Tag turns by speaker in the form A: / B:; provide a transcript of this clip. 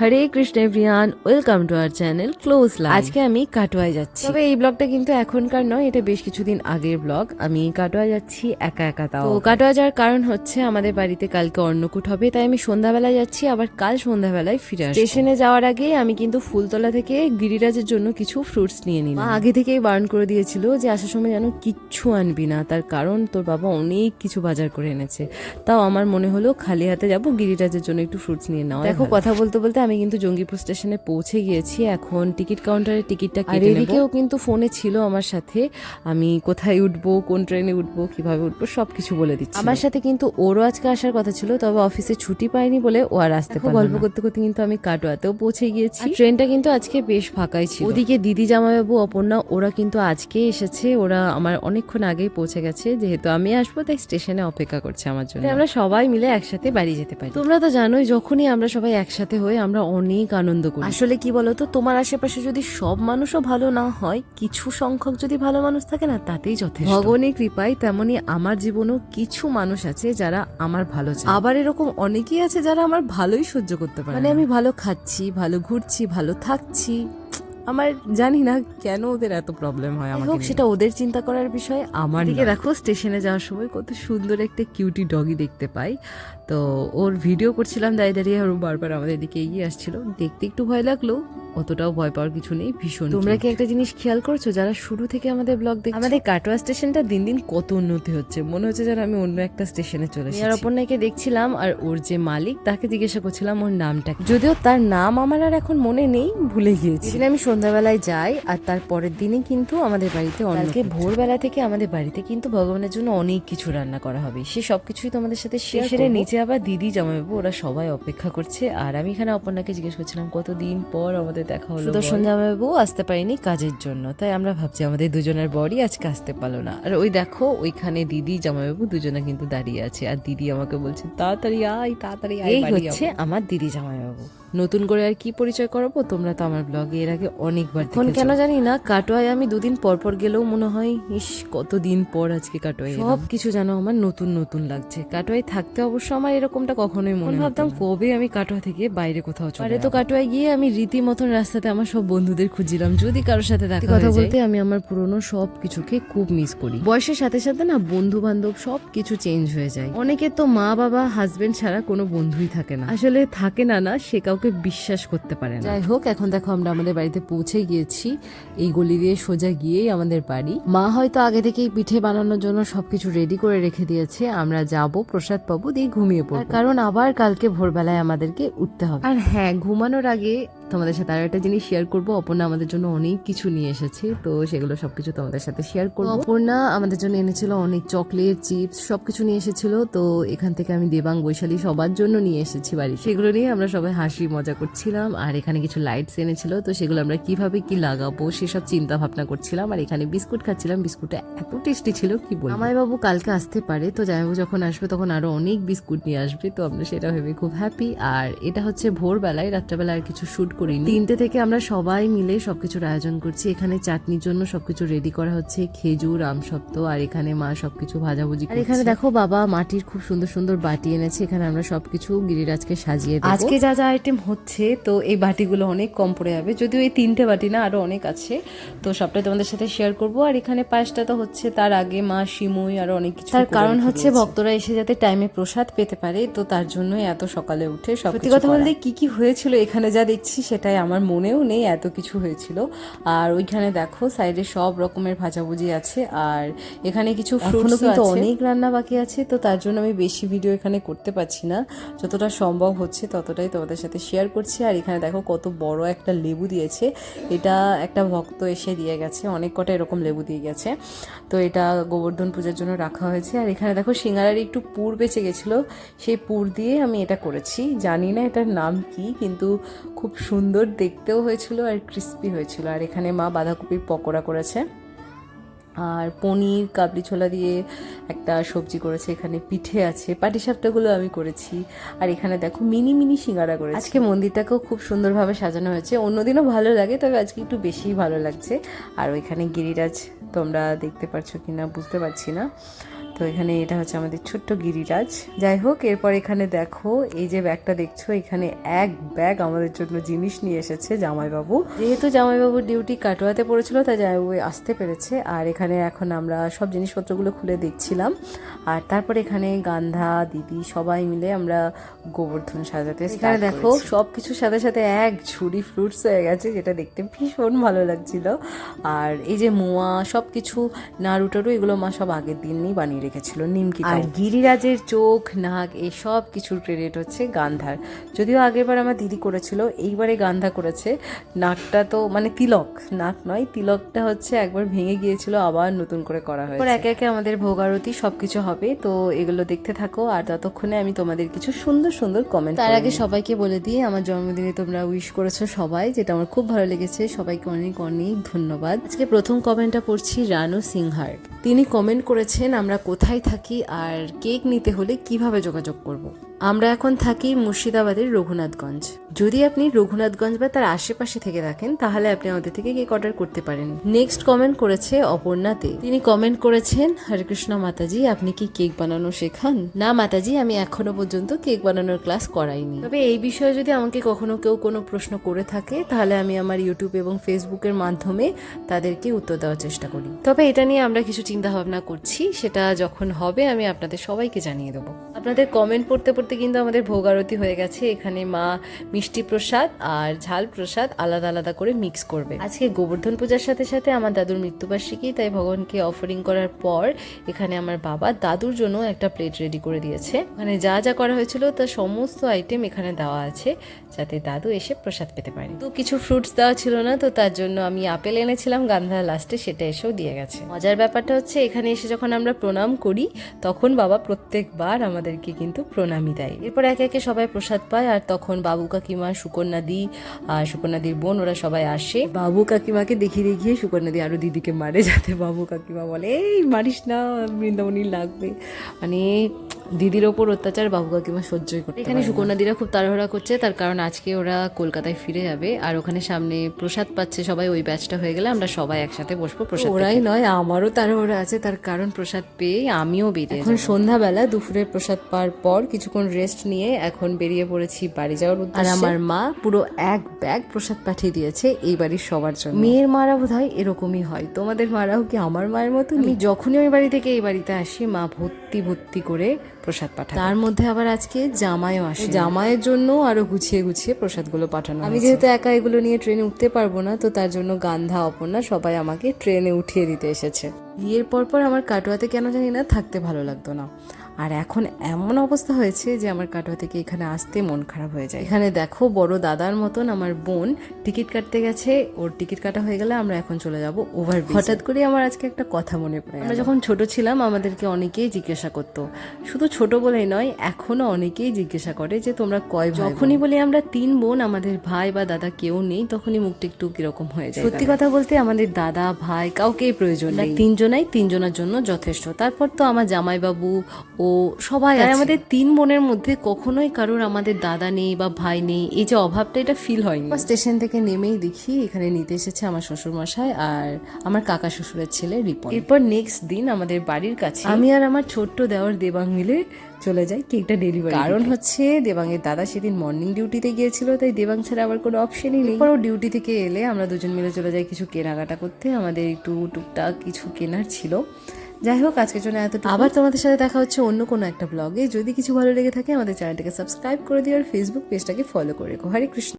A: Hare Krishna everyone welcome to our channel close life. আজকে আমি কাটোয়ায় যাচ্ছি। তবে এই ব্লগটা কিন্তু এখনকার নয় এটা বেশ কিছুদিন আগের ব্লগ। আমি কাটোয়া যাচ্ছি একা একা তাও। তো কাটোয়া যাওয়ার কারণ হচ্ছে আমাদের বাড়িতে কালকে অন্নকূট হবে তাই আমি সন্ধ্যাবেলায় যাচ্ছি আবার কাল সন্ধ্যাবেলায় ফিরে আসব। স্টেশনে যাওয়ার আগে আমি কিন্তু ফুলতলা থেকে গিরিরাজের জন্য কিছু ফ্রুটস নিয়ে নিলাম। আগে থেকেই বারণ করে দিয়েছিল যে আসার সময় যেন কিচ্ছু আনবি না তার কারণ তোর বাবা অনেক কিছু বাজার করে এনেছে। তাও আমার মনে হলো খালি হাতে যাব গিরিরাজের জন্য একটু ফ্রুটস নিয়ে নাও দেখো কথা বলতে বলতে আমি কিন্তু জঙ্গিপুর স্টেশনে পৌঁছে গিয়েছি। এখন টিকিট কাউন্টারে টিকিটটা কেটে নেব। এদিকেও কিন্তু ফোনে ছিল আমার সাথে। আমি কোথায় উঠবো কোন ট্রেনে উঠবো কীভাবে উঠবো সব কিছু বলে দিচ্ছি আমার সাথে কিন্তু ওরও আজকে আসার কথা ছিল তবে অফিসে ছুটি পাইনি বলে ও আর আসতে পারল গল্প করতে করতে কিন্তু আমি কাটোয়াতেও পৌঁছে গিয়েছি। ট্রেনটা কিন্তু আজকে বেশ ফাঁকাই ছিল। ওদিকে দিদি জামাইবাবু অপর্ণা ওরা কিন্তু আজকে এসেছে। ওরা আমার অনেকক্ষণ আগেই পৌঁছে গেছে। যেহেতু আমি আসব তাই স্টেশনে অপেক্ষা করছে আমার জন্য। আমরা সবাই মিলে একসাথে বাড়ি যেতে পারি। তোমরা তো জানোই যখনই আমরা সবাই একসাথে হই আমরা অনেক আনন্দ করি। আসলে কি বলতো তোমার আশেপাশে যদি সব মানুষও ভালো না হয় কিছু সংখ্যক যদি ভালো মানুষ থাকে না তাতেই যথেষ্ট। ভগবানের কৃপায় তেমনি আমার জীবনেও কিছু মানুষ আছে যারা আমার ভালো চায়। আবার এরকম অনেকেই আছে যারা আমার ভালোই সহ্য করতে পারে মানে আমি ভালো খাচ্ছি ভালো ঘুরছি ভালো থাকছি। আমার জানি না কেন ওদের এত প্রবলেম হয় আমার হোক সেটা ওদের চিন্তা করার বিষয়। আমার দিকে দেখো স্টেশনে যাওয়ার সময় কত সুন্দর একটা কিউটি ডগি দেখতে পাই। তো ওর ভিডিও করছিলাম দাঁড়িয়ে দাঁড়িয়ে আর বারবার আমাদের দিকে এগিয়ে আসছিল। দেখতে একটু ভয় লাগল অতটাও ভয় পাওয়ার কিছু নেই ভীষণ তোমরা কি একটা জিনিস খেয়াল করছ? যারা শুরু থেকে আমাদের ব্লগ দেখছ। আমাদের কাটোয়া স্টেশনটা দিন দিন কত উন্নতি হচ্ছে। মনে হচ্ছে যেন আমি অন্য একটা স্টেশনে চলে এসেছি। আর অপর্ণাকে দেখছিলাম আর ওর যে মালিক তাকে জিজ্ঞাসা করছিলাম ওর নামটা যদিও তার নাম আমার আর এখন মনে নেই ভুলে গিয়েছি। আমি সন্ধ্যাবেলায় যাই আর তার পরের দিনই কিন্তু আমাদের বাড়িতে অনেকে ভোরবেলা থেকে আমাদের বাড়িতে কিন্তু ভগবানের জন্য অনেক কিছু রান্না করা হবে। সে সবকিছুই তোমাদের সাথে করে নিচে আবার দিদি জামাইবাবু ওরা সবাই অপেক্ষা করছে। আর আমি এখানে অপর্ণাকে জিজ্ঞেস করছিলাম কতদিন পর আমাদের দেখা হলো সুদর্শন জামাইবাবু আসতে পারিনি কাজের জন্য তাই আমরা ভাবছি আমাদের দুজনের বরই আজকে আসতে পারল না। আর ওই দেখো ওইখানে দিদি জামাইবাবু দুজনে কিন্তু দাঁড়িয়ে আছে। আর দিদি আমাকে বলছে তাড়াতাড়ি আয় তাড়াতাড়ি আয় এই হচ্ছে আমার দিদি জামাইবাবু। নতুন করে আর কি পরিচয় করাবো? তোমরা তো আমার ব্লগে এর আগে অনেকবার এখন কেন জানি না কাটোয়ায় আমি দুদিন পর পর গেলেও মনে হয় ইস কতদিন পর আজকে কাটোয়ায় সব কিছু যেন আমার নতুন নতুন লাগছে। কাটোয়ায় থাকতে অবশ্য আমার এরকমটা কখনোই মনে ভাবতাম কবে আমি কাটোয়া থেকে বাইরে কোথাও চলে তো কাটোয়ায় গিয়ে আমি রীতিমতন রাস্তাতে আমার সব বন্ধুদের খুঁজছিলাম। যদি কারোর সাথে দেখা কথা বলতে আমি আমার পুরনো সব কিছুকে খুব মিস করি। বয়সের সাথে সাথে না বন্ধু বান্ধব সব কিছু চেঞ্জ হয়ে যায়। অনেকে তো মা বাবা হাজবেন্ড ছাড়া কোনো বন্ধুই থাকে না। আসলে থাকে না না সে কাউকে বিশ্বাস করতে পারে না। যাই হোক এখন দেখো আমরা আমাদের বাড়িতে পৌঁছে গিয়েছি। এই গলি দিয়ে সোজা গিয়েই আমাদের বাড়ি। মা হয়তো আগে থেকেই পিঠে বানানোর জন্য সবকিছু রেডি করে রেখে দিয়েছে। আমরা যাব প্রসাদ পাবো দিয়ে ঘুমিয়ে পড়ব। কারণ আবার কালকে ভোরবেলায় আমাদেরকে উঠতে হবে। আর হ্যাঁ ঘুমানোর আগে তোমাদের সাথে আর একটা জিনিস শেয়ার করব। অপর্ণা আমাদের জন্য অনেক কিছু নিয়ে এসেছে তো সেগুলো সবকিছু তোমাদের সাথে শেয়ার করব। অপর্ণা আমাদের জন্য এনেছিল অনেক চকলেট চিপস সবকিছু নিয়ে এসেছিল তো এখান থেকে আমি দেবাং বৈশালী সবার জন্য নিয়ে এসেছি বাড়ি সেগুলো নিয়ে আমরা সবাই হাসি মজা করছিলাম আর এখানে কিছু লাইটস এনেছিল তো সেগুলো আমরা কীভাবে কি লাগাবো সেসব চিন্তা ভাবনা করছিলাম আর এখানে বিস্কুট খাচ্ছিলাম বিস্কুটটা এত টেস্টি ছিল কি বলব? জামাইবাবু কালকে আসতে পারে তো জামাইবাবু যখন আসবে তখন আরও অনেক বিস্কুট নিয়ে আসবে তো আমরা সেটা ভেবে খুব হ্যাপি আর এটা হচ্ছে ভোরবেলায় রাত্রেবেলা আর কিছু করিনি। তিনটে থেকে আমরা সবাই মিলে সবকিছুর আয়োজন করছি। এখানে চাটনির জন্য সবকিছু রেডি করা হচ্ছে। খেজুর আমসত্ত্ব আর এখানে মা সবকিছু ভাজাভুজি আর এখানে দেখো বাবা মাটির খুব সুন্দর সুন্দর বাটি এনেছে। এখানে আমরা সবকিছু গিরিরাজকে সাজিয়ে দেবো। আজকে যা যা আইটেম হচ্ছে তো এই বাটিগুলো অনেক কম পড়ে যাবে। যদিও এই তিনটে বাটি না আরও অনেক আছে। তো সবটাই তোমাদের সাথে শেয়ার করব। আর এখানে পায়েসটা তো হচ্ছে তার আগে মা শিমুই আর অনেক কিছু তার কারণ হচ্ছে ভক্তরা এসে যাতে টাইমে প্রসাদ পেতে পারে তো তার জন্যই এত সকালে উঠে সত্যি কথা বলতে কি কি হয়েছিল এখানে যা দেখছি সেটাই আমার মনেও নেই এত কিছু হয়েছিল। আর ওইখানে দেখো সাইডে সব রকমের ভাজাভুজি আছে আর এখানে কিছু ফ্রুটস কিন্তু অনেক রান্না বাকি আছে তো তার জন্য আমি বেশি ভিডিও এখানে করতে পারছি না। যতটা সম্ভব হচ্ছে ততটাই তোমাদের সাথে শেয়ার করছি। আর এখানে দেখো কত বড় একটা লেবু দিয়েছে। এটা একটা ভক্ত এসে দিয়ে গেছে অনেক কটা এরকম লেবু দিয়ে গেছে। তো এটা গোবর্ধন পূজার জন্য রাখা হয়েছে। আর এখানে দেখো সিঙ্গারার একটু পুর বেঁচে গেছিল সেই পুর দিয়ে আমি এটা করেছি। জানি না এটার নাম কি কিন্তু খুব সুন্দর দেখতেও হয়েছিল আর ক্রিস্পি হয়েছিল। আর এখানে মা বাঁধাকপির পকোড়া করেছে। আর পনির, কাবলি ছোলা দিয়ে একটা সবজি করেছে। এখানে পিঠে আছে পাটিসাপটাগুলো আমি করেছি। আর এখানে দেখো মিনি মিনি সিঙ্গারা করেছি। আজকে মন্দিরটাকেও খুব সুন্দরভাবে সাজানো হয়েছে। অন্যদিনও ভালো লাগে, তবে আজকে একটু বেশিই ভালো লাগছে। আর ওইখানে গিরিরাজ তোমরা দেখতে পারছ কিনা বুঝতে পারছি না। তো এখানে এটা হচ্ছে আমাদের ছোট্ট গিরিরাজ। যাই হোক এরপর এখানে দেখো এই যে ব্যাগটা দেখছ এখানে এক ব্যাগ আমাদের জন্য জিনিস নিয়ে এসেছে জামাইবাবু। যেহেতু জামাইবাবুর ডিউটি কাটোয়াতে পড়েছিল তাই জামাইবাবু আসতে পেরেছে। আর এখানে এখন আমরা সব জিনিসপত্রগুলো খুলে দেখছিলাম। আর তারপর এখানে গান্ধা দিদি সবাই মিলে আমরা গোবর্ধন সাজাতে এখানে দেখো সব কিছুর সাথে সাথে এক ঝুড়ি ফ্রুটস হয়ে গেছে যেটা দেখতে ভীষণ ভালো লাগছিল। আর এই যে মোয়া সব কিছু নাড়ু টাড়ু এগুলো মা সব আগের দিনই বানিয়ে রেখেছিল নিমকি আর গিরিরাজের চোখ নাক এই সব কিছুর ক্রেডিট হচ্ছে গান্ধার। যদিও আগেরবার আমার দিদি করেছিল এইবারে গান্ধা করেছে। নাকটা তো মানে তিলক নাক নয় তিলকটা হচ্ছে একবার ভেঙে গিয়েছিল আবার নতুন করে করা হয়েছে। একে একে আমাদের ভোগ আরতি সবকিছু হবে তো এগুলো দেখতে থাকো আর ততক্ষণে আমি তোমাদের কিছু সুন্দর সুন্দর কমেন্ট তার আগে সবাইকে বলে দিয়ে আমার জন্মদিনে তোমরা উইশ করেছ সবাই যেটা আমার খুব ভালো লেগেছে সবাইকে অনেক অনেক ধন্যবাদ। আজকে প্রথম কমেন্টটা পড়ছি রানু সিংহার। তিনি কমেন্ট করেছেন আমরা কোথায় থাকি আর কেক নিতে হলে কীভাবে যোগাযোগ করব। আমরা এখন থাকি মুর্শিদাবাদের রঘুনাথগঞ্জ। যদি আপনি রঘুনাথগঞ্জ বা তার আশেপাশে থেকে থাকেন, তাহলে আপনি আমাদের থেকে কেক অর্ডার করতে পারেন। নেক্সট কমেন্ট করেছে অপর্ণাতে। তিনি কমেন্ট করেছেন, হরে কৃষ্ণ মাতাজি, আপনি কি কেক বানানো শেখান? না মাতাজি, আমি এখনও পর্যন্ত কেক বানানোর ক্লাস করাইনি। তবে এই বিষয়ে যদি আমাকে কখনো কেউ কোনো প্রশ্ন করে থাকে, তাহলে আমি আমার ইউটিউব এবং ফেসবুকের মাধ্যমে তাদেরকে উত্তর দেওয়ার চেষ্টা করি। তবে এটা নিয়ে আমরা কিছু চিন্তা ভাবনা করছি। সেটা যখন হবে, আমি আপনাদের সবাইকে জানিয়ে দেবো। আপনাদের কমেন্ট পড়তে পড়তে কিন্তু আমাদের ভোগ আরতি হয়ে গেছে। এখানে মা মিষ্টি প্রসাদ আর ঝাল প্রসাদ আলাদা আলাদা করে মিক্স করবে। আজকে গোবর্ধন পূজার সাথে সাথে আমার দাদুর মৃত্যুবার্ষিকী, তাই ভগবানকে অফারিং করার পর এখানে আমার বাবা দাদুর জন্য একটা প্লেট রেডি করে দিয়েছে। মানে যা যা করা হয়েছিল, তার সমস্ত আইটেম এখানে দেওয়া আছে, যাতে দাদু এসে প্রসাদ পেতে পারে। তো কিছু ফ্রুটস দেওয়া ছিল না, তো তার জন্য আমি আপেল এনেছিলাম গান্ধা লাস্টে সেটা এসেও দিয়ে গেছে। মজার ব্যাপারটা হচ্ছে, এখানে এসে যখন আমরা প্রণাম করি, তখন বাবা প্রত্যেকবার আমাদেরকে কিন্তু প্রণামই দেয়। এরপর একে একে সবাই প্রসাদ পায়, আর তখন বাবু কাকিমা, সুকন্যাদি, আর সুকন্যাদির বোন, ওরা সবাই আসে। বাবু কাকিমাকে দেখিয়ে দেখিয়ে সুকন্যাদি আরও দিদিকে মারে, যাতে বাবু কাকিমা বলে, এই মারিস না, বৃন্দাবনী লাগবে। মানে দিদির ওপর অত্যাচার বাবু কাকিমা সহ্যই করতে এখানে সুকন্যা সুকন্যাদিরা খুব তাড়াহুড়া করছে তার কারণ আজকে ওরা কলকাতায় ফিরে যাবে আর ওখানে সামনে প্রসাদ পাচ্ছে সবাই ওই ব্যাচটা হয়ে গেলে আমরা সবাই একসাথে বসবো প্রসাদ ওরাই নয় আমারও তাড়াহুড়া আছে তার কারণ প্রসাদ পেয়ে আমিও বেরিয়ে এখন সন্ধ্যাবেলা দুপুরের প্রসাদ পাওয়ার পর কিছুক্ষণ রেস্ট নিয়ে এখন বেরিয়ে পড়েছি বাড়ি যাওয়ার উদ্দেশ্যে। আর আমার মা পুরো এক ব্যাগ প্রসাদ পাঠিয়ে দিয়েছে এই বাড়ির সবার জন্য। মেয়ের মারা বোধ হয় এরকমই হয়। তোমাদের মারাও কি আমার মায়ের মতো আমি যখনই ওই বাড়ি থেকে এই বাড়িতে আসি মা ভর্তি ভর্তি করে প্রসাদ পাঠায় তার মধ্যে আবার আজকে জামাইও আসে জামাইয়ের জন্য আরও গুছিয়ে গুছিয়ে প্রসাদগুলো পাঠানো আমি যেহেতু একা এগুলো নিয়ে ট্রেনে উঠতে পারব না তো তার জন্য গান্ধা অপর্ণা সবাই আমাকে ট্রেনে উঠিয়ে দিতে এসেছে। বিয়ের পর পর আমার কাটোয়াতে কেন জানি না থাকতে ভালো লাগতো না। আর এখন এমন অবস্থা হয়েছে যে আমার কাটোয়া থেকে এখানে আসতে মন খারাপ হয়ে যায়। এখানে দেখো বড় দাদার মতন আমার বোন টিকিট কাটতে গেছে ওর টিকিট কাটা হয়ে গেলে আমরা এখন চলে যাব ওভার হঠাৎ করে আমার আজকে একটা কথা মনে পড়ে আমরা যখন ছোট ছিলাম আমাদেরকে অনেকেই জিজ্ঞাসা করতো। শুধু ছোট বলেই নয় এখনও অনেকেই জিজ্ঞাসা করে যে তোমরা কয় যখনই বলি আমরা তিন বোন আমাদের ভাই বা দাদা কেউ নেই তখনই মুখটা একটু কীরকম হয়ে যায় সত্যি কথা বলতে আমাদের দাদা ভাই কাউকেই প্রয়োজন নেই। তিনজনাই তিনজনের জন্য যথেষ্ট। তারপর তো আমার জামাইবাবু ও সবাই আর আমাদের তিন বোনের মধ্যে কখনোই কারোর আমাদের দাদা নেই বা ভাই নেই এই যে অভাবটা এটা ফিল হয়নি। স্টেশন থেকে নেমেই দেখি এখানে নিতে এসেছে আমার শ্বশুরমশাই আর আমার কাকা শ্বশুরের ছেলে রিপন। এরপর নেক্সট দিন আমাদের বাড়ির কাছে আমি আর আমার ছোট্ট দেওয়ার দেবাং মিলে চলে যায় কেকটা ডেলিভারি কারণ হচ্ছে দেবাঙ্গের দাদা সেদিন মর্নিং ডিউটিতে গিয়েছিল তাই দেবাং ছাড়া আবার কোনো অপশনই নেই। পরও ডিউটি থেকে এলে আমরা দুজন মিলে চলে যাই কিছু কেনাকাটা করতে। আমাদের একটু টুকটাক কিছু কেনার ছিল। যাই হোক আজকের জন্য এত আবার তোমাদের সাথে দেখা হচ্ছে অন্য কোনো একটা ব্লগে যদি কিছু ভালো লেগে থাকে আমাদের চ্যানেলটাকে সাবস্ক্রাইব করে দিও আর ফেসবুক পেজটাকে ফলো করে রেখো। হরে কৃষ্ণ।